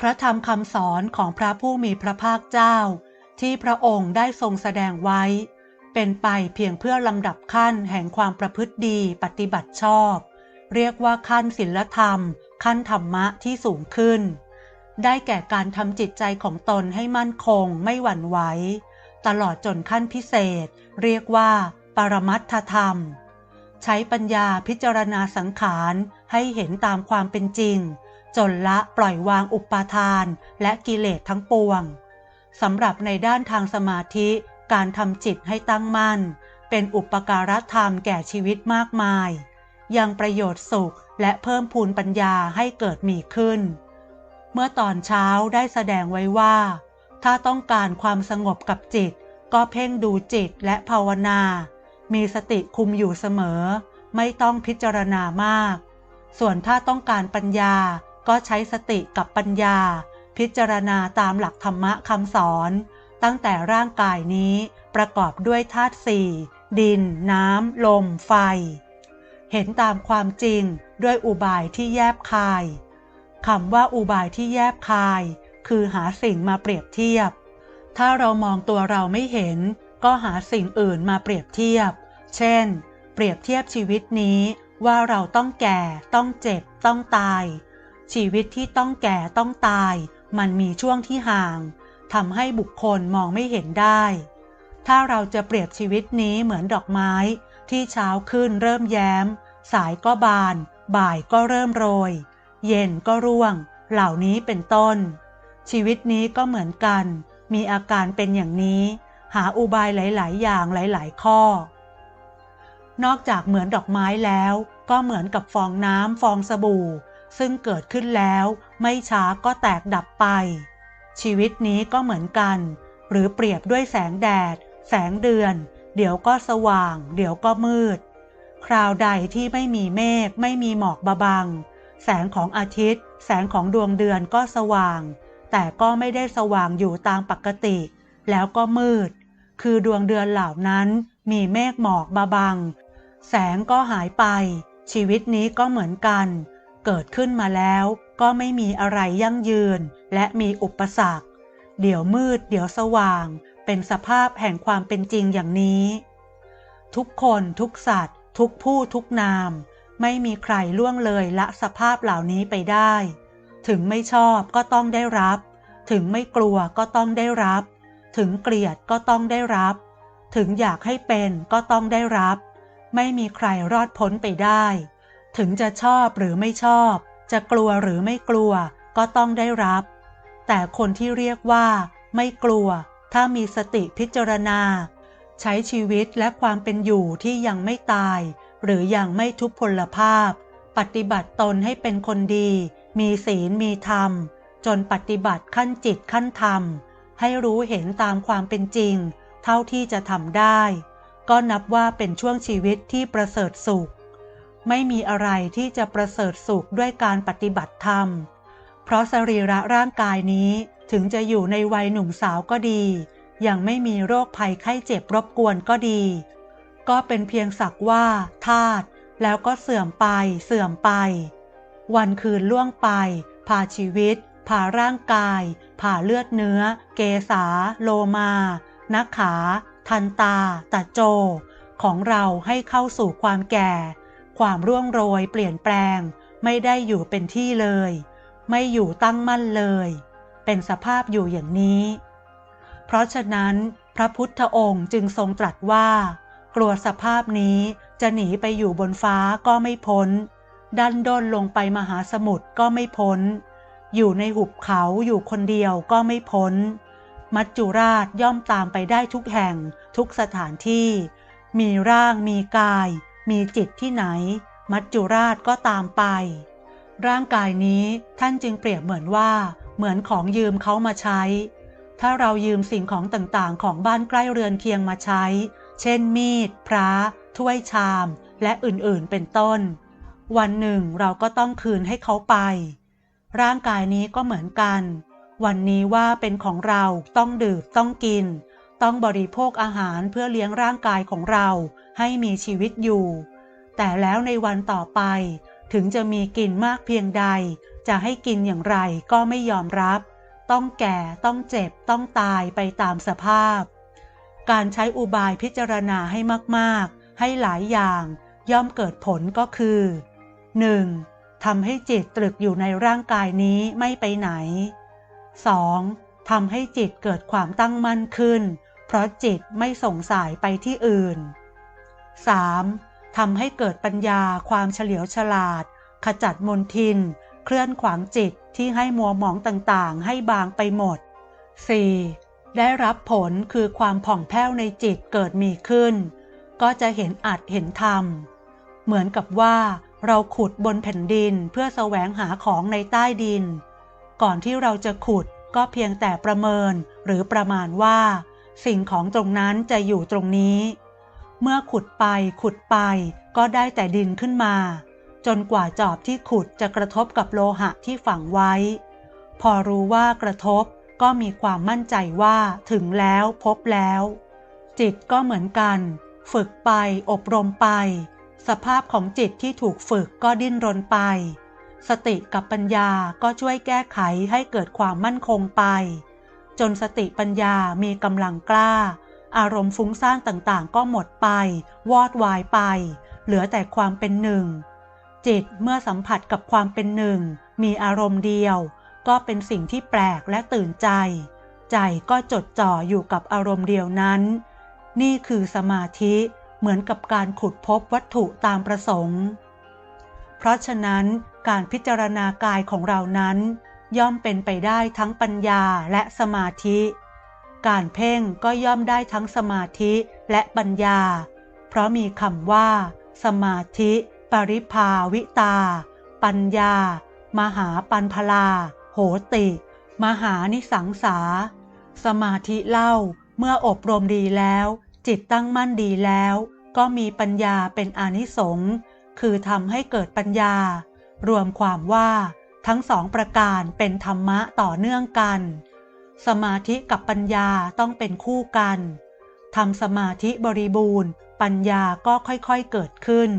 พระธรรมคำสอนของพระผู้มีพระภาคเจ้า ที่พระองค์ได้ทรงแสดงไว้ เป็นไปเพียงเพื่อลำดับขั้นแห่งความประพฤติดีปฏิบัติชอบ เรียกว่าขั้นศีลธรรม ขั้นธรรมะที่สูงขึ้น ได้แก่การทำจิตใจของตนให้มั่นคงไม่หวั่นไหว ตลอดจนขั้นพิเศษ เรียกว่า ปรมัตถธรรม ใช้ปัญญาพิจารณาสังขารให้เห็นตามความเป็นจริง จนละปล่อยวางอุปาทานและกิเลสทั้งปวงสำหรับในด้านทางสมาธิการทำจิตให้ตั้งมั่น เป็นอุปการะธรรมแก่ชีวิตมากมาย ยังประโยชน์สุขและเพิ่มพูนปัญญาให้เกิดมีขึ้น เมื่อตอนเช้าได้แสดงไว้ว่า ถ้าต้องการความสงบกับจิต ก็เพ่งดูจิตและภาวนา มีสติคุมอยู่เสมอ ไม่ต้องพิจารณามาก ส่วนถ้าต้องการปัญญา ก็ใช้สติกับปัญญา พิจารณาตามหลักธรรมะคำสอน ตั้งแต่ร่างกายนี้ประกอบด้วยธาตุสี่ดิน น้ำ ลม ไฟ เห็นตามความจริงด้วยอุบายที่แยบคายคำว่าอุบายที่แยบคาย คือหาสิ่งมาเปรียบเทียบ ถ้าเรามองตัวเราไม่เห็น ก็หาสิ่งอื่นมาเปรียบเทียบ เช่น เปรียบเทียบชีวิตนี้ว่าเราต้องแก่ ต้องเจ็บ ต้องตาย ชีวิตที่ต้องแก่ต้องตาย มันมีช่วงที่ห่างทำให้บุคคลมองไม่เห็นได้ ถ้าเราจะเปรียบชีวิตนี้เหมือนดอกไม้ ที่เช้าขึ้นเริ่มแย้ม สายก็บาน บ่ายก็เริ่มโรย เย็นก็ร่วง เหล่านี้เป็นต้น ชีวิตนี้ก็เหมือนกัน มีอาการเป็นอย่างนี้ หาอุบายหลาย ๆ อย่างหลาย ๆ ข้อ นอกจากเหมือนดอกไม้แล้ว ก็เหมือนกับฟองน้ำฟองสบู่ ซึ่งเกิดขึ้นแล้วไม่ช้าก็แตกดับไป ชีวิตนี้ก็เหมือนกัน หรือเปรียบด้วยแสงแดด แสงเดือน เดี๋ยวก็สว่าง เดี๋ยวก็มืด คราวใดที่ไม่มีเมฆไม่มีหมอกบาบัง แสงของอาทิตย์ แสงของดวงเดือนก็สว่าง แต่ก็ไม่ได้สว่างอยู่ตามปกติ แล้วก็มืด คือดวงเดือนเหล่านั้นมีเมฆหมอกบาบัง แสงก็หายไป ชีวิตนี้ก็เหมือนกัน เกิดขึ้นมาแล้วก็ไม่มีอะไรยั่งยืนและมีอุปสรรค เดี๋ยวมืดเดี๋ยวสว่าง เป็นสภาพแห่งความเป็นจริงอย่างนี้ ทุกคนทุกสัตว์ ทุกผู้ทุกนาม ไม่มีใครล่วงเลยละสภาพเหล่านี้ไปได้ ถึงไม่ชอบก็ต้องได้รับ ถึงไม่กลัวก็ต้องได้รับ ถึงเกลียดก็ต้องได้รับ ถึงอยากให้เป็นก็ต้องได้รับ ไม่มีใครรอดพ้นไปได้ ถึงจะชอบหรือไม่ชอบ จะกลัวหรือไม่กลัวก็ต้องได้รับ แต่คนที่เรียกว่า ไม่กลัว ถ้ามีสติพิจารณา ใช้ชีวิตและความเป็นอยู่ที่ยังไม่ตาย หรือยังไม่ทุพพลภาพ ปฏิบัติตนให้เป็นคนดี มีศีลมีธรรม จนปฏิบัติขั้นจิตขั้นธรรม ให้รู้เห็นตามความเป็นจริง เท่าที่จะทำได้ ก็นับว่าเป็นช่วงชีวิตที่ประเสริฐสุข ไม่มีอะไรที่จะประเสริฐสุขด้วยการปฏิบัติธรรม เพราะสรีระร่างกายนี้ถึงจะอยู่ในวัยหนุ่มสาวก็ดี ยังไม่มีโรคภัยไข้เจ็บรบกวนก็ดี ก็เป็นเพียงสักว่าธาตุแล้วก็เสื่อมไปเสื่อมไป วันคืนล่วงไปผ่าชีวิตผ่าร่างกายผ่าเลือดเนื้อ เกษา โลมานักขา ทันตา ตะโจ ของเราให้เข้าสู่ความแก่ ความร่วงโรยเปลี่ยนแปลง ไม่ได้อยู่เป็นที่เลย ไม่อยู่ตั้งมั่นเลย เป็นสภาพอยู่อย่างนี้ เพราะฉะนั้น พระพุทธองค์จึงทรงตรัสว่า กลัวสภาพนี้จะหนีไปอยู่บนฟ้าก็ไม่พ้น ดันด้นลงไปมหาสมุทรก็ไม่พ้น อยู่ในหุบเขาอยู่คนเดียวก็ไม่พ้น มัจจุราชย่อมตามไปได้ทุกแห่งทุกสถานที่ มีร่างมีกาย มีจิตที่ไหน มัจจุราชก็ตามไป ร่างกายนี้ท่านจึงเปรียบเหมือนว่าเหมือนของยืมเขามาใช้ ถ้าเรายืมสิ่งของต่างๆ ของบ้านใกล้เรือนเคียงมาใช้ เช่นมีด พระ ถ้วยชาม และอื่นๆ เป็นต้น วันหนึ่งเราก็ต้องคืนให้เขาไป ร่างกายนี้ก็เหมือนกัน วันนี้ว่าเป็นของเราต้องดื่มต้องกิน ต้องบริโภคอาหารเพื่อเลี้ยงร่างกายของเราให้มีชีวิตอยู่ แต่แล้วในวันต่อไป ถึงจะมีกินมากเพียงใด จะให้กินอย่างไรก็ไม่ยอมรับ ต้องแก่ต้องเจ็บต้องตายไปตามสภาพ การใช้อุบายพิจารณาให้มากๆ ให้หลายอย่างย่อมเกิดผลก็คือ 1. ทำให้จิตตรึกอยู่ในร่างกายนี้ไม่ไปไหน 2. ทำให้จิตเกิดความตั้งมั่นขึ้น เพราะจิตไม่ส่งสายไปที่อื่น 3. ทำให้เกิดปัญญาความเฉลียวฉลาด ขจัดมนทิน เคลื่อนขวางจิตที่ให้มัวหมองต่างๆ ให้บางไปหมด 4. ได้รับผลคือความผ่องแผ้วในจิตเกิดมีขึ้น ก็จะเห็นอัดเห็นธรรม เหมือนกับว่าเราขุดบนแผ่นดินเพื่อแสวงหาของในใต้ดิน ก่อนที่เราจะขุดก็เพียงแต่ประเมินหรือประมาณว่า สิ่งของตรงนั้นจะอยู่ตรงนี้ เมื่อขุดไปขุดไปก็ได้แต่ดินขึ้นมา จนกว่าจอบที่ขุดจะกระทบกับโลหะที่ฝังไว้ พอรู้ว่ากระทบก็มีความมั่นใจว่าถึงแล้วพบแล้ว จิตก็เหมือนกัน ฝึกไปอบรมไป สภาพของจิตที่ถูกฝึกก็ดิ้นรนไป สติกับปัญญาก็ช่วยแก้ไขให้เกิดความมั่นคงไป จนสติปัญญามีกำลังกล้า อารมณ์ฟุ้งซ่านต่างๆ ก็หมดไป วอดวายไป เหลือแต่ความเป็นหนึ่ง จิตเมื่อสัมผัสกับความเป็นหนึ่ง มีอารมณ์เดียว ก็เป็นสิ่งที่แปลกและตื่นใจ ใจก็จดจ่ออยู่กับอารมณ์เดียวนั้น นี่คือสมาธิเหมือนกับการขุดพบวัตถุตามประสงค์ เพราะฉะนั้นการพิจารณากายของเรานั้น ย่อมเป็นไปได้ทั้งปัญญาและสมาธิ การเพ่งก็ย่อมได้ทั้งสมาธิและปัญญา เพราะมีคำว่า สมาธิ ปริภาวิตา ปัญญา มหาปันพลา โหติ มหานิสังสา สมาธิเล่าเมื่ออบรมดีแล้ว จิตตั้งมั่นดีแล้ว ก็มีปัญญาเป็นอนิสงส์คือทำให้เกิดปัญญา รวมความว่า ทั้งสองประการเป็นธรรมะต่อเนื่องกัน สมาธิกับปัญญาต้องเป็นคู่กันทำสมาธิบริบูรณ์ ปัญญาก็ค่อยๆเกิดขึ้น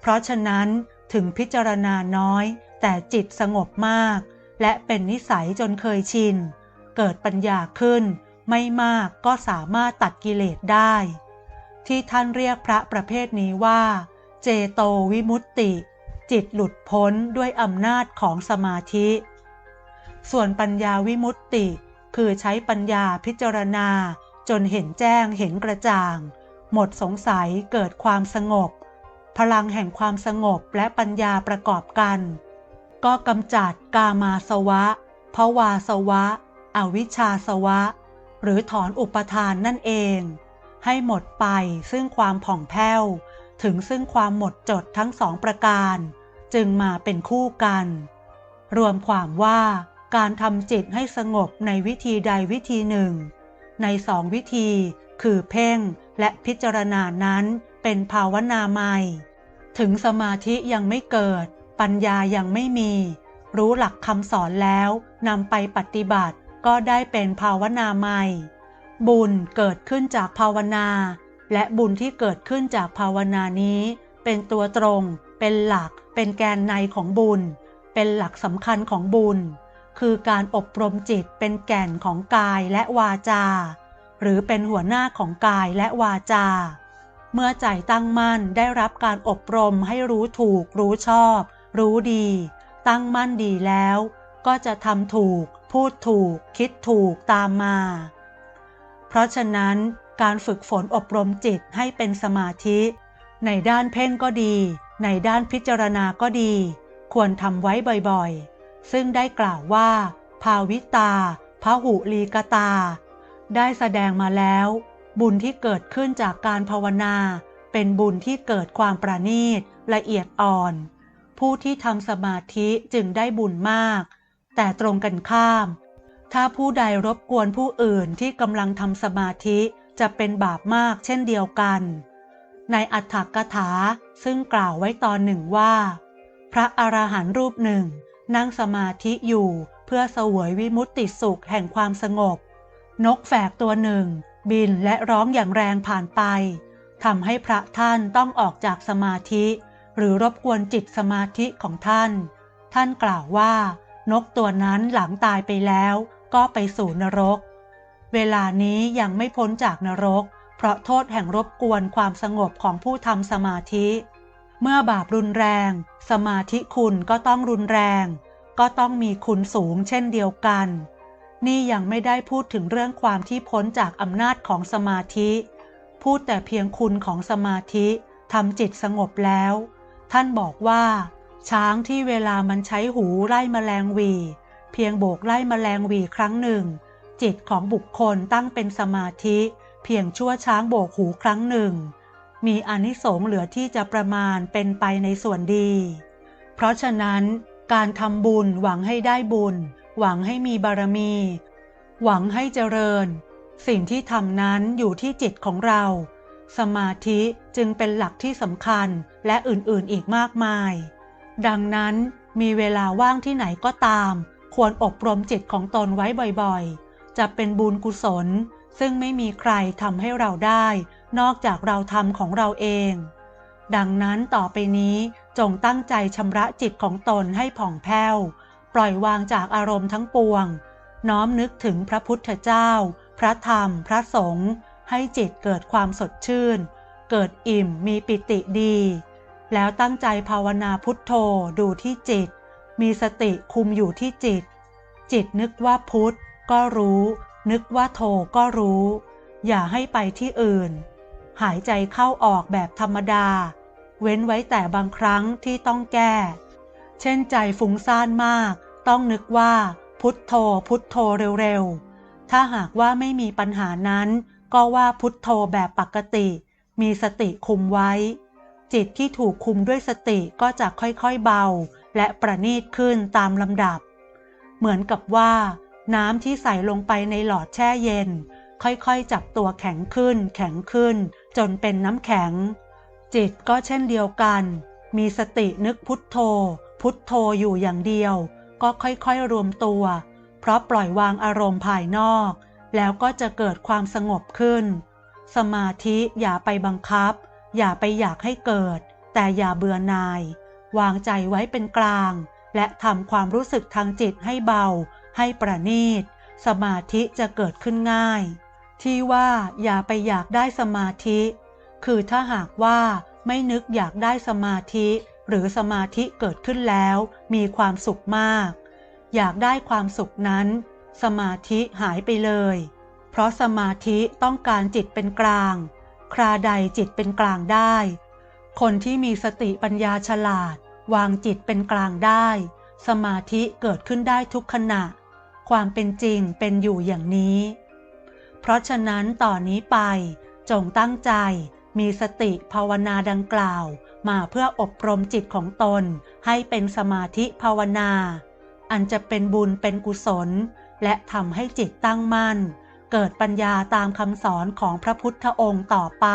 เพราะฉะนั้นถึงพิจารณาน้อย แต่จิตสงบมาก และเป็นนิสัยจนเคยชิน เกิดปัญญาขึ้น ไม่มากก็สามารถตัดกิเลสได้ ที่ท่านเรียกพระประเภทนี้ว่า เจโตวิมุตติ จิตหลุดพ้นด้วยอำนาจของสมาธิ ส่วนปัญญาวิมุตติ คือใช้ปัญญาพิจารณา จนเห็นแจ้งเห็นกระจ่าง หมดสงสัยเกิดความสงบ พลังแห่งความสงบและปัญญาประกอบกัน ก็กำจัดกามาสวะภวาสวะ อวิชชาสวะ หรือถอนอุปทานนั่นเอง ให้หมดไปซึ่งความผ่องแผ้วถึงซึ่งความหมดจดทั้งสองประการ จึงมาเป็นคู่กัน รวมความว่าการทำจิตให้สงบในวิธีใดวิธีหนึ่ง ในสองวิธีคือเพ่งและพิจารณานั้นเป็นภาวนาใหม่ ถึงสมาธิยังไม่เกิด ปัญญายังไม่มี รู้หลักคำสอนแล้วนำไปปฏิบัติก็ได้เป็นภาวนาใหม่ บุญเกิดขึ้นจากภาวนา และบุญที่เกิดขึ้นจากภาวนานี้ เป็นตัวตรง เป็นหลักเป็นแกนในของบุญ เป็นหลักสำคัญของบุญ คือการอบรมจิตเป็นแก่นของกายและวาจา หรือเป็นหัวหน้าของกายและวาจา เมื่อใจตั้งมั่นได้รับการอบรมให้รู้ถูก รู้ชอบ รู้ดี ตั้งมั่นดีแล้ว ก็จะทำถูก พูดถูก คิดถูกตามมา เพราะฉะนั้นการฝึกฝนอบรมจิตให้เป็นสมาธิ ในด้านเพ่งก็ดี ในด้านพิจารณาก็ดี ควรทำไว้บ่อยๆ ซึ่งได้กล่าวว่า ภาวิตาพหุลีกตา ได้แสดงมาแล้ว บุญที่เกิดขึ้นจากการภาวนา เป็นบุญที่เกิดความประณีตละเอียดอ่อน ผู้ที่ทำสมาธิจึงได้บุญมาก แต่ตรงกันข้าม ถ้าผู้ใดรบกวนผู้อื่นที่กำลังทำสมาธิจะเป็นบาปมากเช่นเดียวกัน ในอัฏฐกถาซึ่งกล่าวไว้ตอนหนึ่งว่า พระอรหันต์รูปหนึ่ง นั่งสมาธิอยู่เพื่อเสวยวิมุตติสุขแห่งความสงบ นกแฝกตัวหนึ่ง บินและร้องอย่างแรงผ่านไปทำให้พระท่านต้องออกจากสมาธิ หรือรบกวนจิตสมาธิของท่าน ท่านกล่าวว่า นกตัวนั้นหลังตายไปแล้ว ก็ไปสู่นรก เวลานี้ยังไม่พ้นจากนรก เพราะโทษแห่งรบกวนความสงบของผู้ทำสมาธิ เมื่อบาปรุนแรง สมาธิคุณก็ต้องรุนแรง ก็ต้องมีคุณสูงเช่นเดียวกัน นี่ยังไม่ได้พูดถึงเรื่องความที่พ้นจากอำนาจของสมาธิ พูดแต่เพียงคุณของสมาธิทำจิตสงบแล้ว ท่านบอกว่า ช้างที่เวลามันใช้หูไล่มแมลงวี เพียงโบกไล่มแมลงวีครั้งหนึ่ง จิตของบุคคลตั้งเป็นสมาธิ เพียงชั่วช้างโบกหูครั้งหนึ่ง มีอนิสงส์เหลือที่จะประมาณเป็นไปในส่วนดี เพราะฉะนั้นการทำบุญหวังให้ได้บุญ หวังให้มีบารมี หวังให้เจริญ สิ่งที่ทำนั้นอยู่ที่จิตของเรา สมาธิจึงเป็นหลักที่สำคัญและอื่นๆอีกมากมาย ดังนั้นมีเวลาว่างที่ไหนก็ตาม ควรอบรมจิตของตนไว้บ่อยๆ จะเป็นบุญกุศล ซึ่งไม่มีใครทำให้เราได้ นอกจากเราทำของเราเอง ดังนั้นต่อไปนี้จงตั้งใจชำระจิตของตนให้ผ่องแผ้ว ปล่อยวางจากอารมณ์ทั้งปวง น้อมนึกถึงพระพุทธเจ้า พระธรรม พระสงฆ์ให้จิตเกิดความสดชื่น เกิดอิ่มมีปิติดี แล้วตั้งใจภาวนาพุทโธดูที่จิต มีสติคุมอยู่ที่จิต จิตนึกว่าพุทธก็รู้ นึกว่าโธก็รู้ อย่าให้ไปที่อื่น หายใจเข้าออกแบบธรรมดา เว้นไว้แต่บางครั้งที่ต้องแก้ เช่นใจฟุ้งซ่านมาก ต้องนึกว่า พุทโธพุทโธเร็วๆ ถ้าหากว่าไม่มีปัญหานั้น ก็ว่าพุทโธแบบปกติ มีสติคุมไว้ จิตที่ถูกคุมด้วยสติก็จะค่อยๆเบา และประณีตขึ้นตามลำดับ เหมือนกับว่า น้ำที่ใส่ลงไปในหลอดแช่เย็น ค่อยๆ จับตัวแข็งขึ้น แข็งขึ้น จนเป็นน้ำแข็ง จิตก็เช่นเดียวกัน มีสตินึกพุทโธ พุทโธอยู่อย่างเดียว ก็ค่อยๆ รวมตัว เพราะปล่อยวางอารมณ์ภายนอก แล้วก็จะเกิดความสงบขึ้น สมาธิอย่าไปบังคับ อย่าไปอยากให้เกิด แต่อย่าเบื่อหน่าย วางใจไว้เป็นกลาง และทำความรู้สึกทางจิตให้เบา ให้ประณีต สมาธิจะเกิดขึ้นง่าย ที่ว่าอย่าไปอยากได้สมาธิ คือถ้าหากว่าไม่นึกอยากได้สมาธิ หรือสมาธิเกิดขึ้นแล้ว มีความสุขมาก อยากได้ความสุขนั้น สมาธิหายไปเลย เพราะสมาธิต้องการจิตเป็นกลาง คราใดจิตเป็นกลางได้ คนที่มีสติปัญญาฉลาด วางจิตเป็นกลางได้ สมาธิเกิดขึ้นได้ทุกขณะ ความเป็นจริงเป็นอยู่อย่างนี้ เพราะฉะนั้นต่อนนี้ไป จงตั้งใจมีสติภาวนาดังกล่าว มาเพื่ออบรมจิตของตน ให้เป็นสมาธิภาวนา อันจะเป็นบุญเป็นกุศล และทำให้จิตตั้งมั่น เกิดปัญญาตามคำสอนของพระพุทธองค์ต่อไป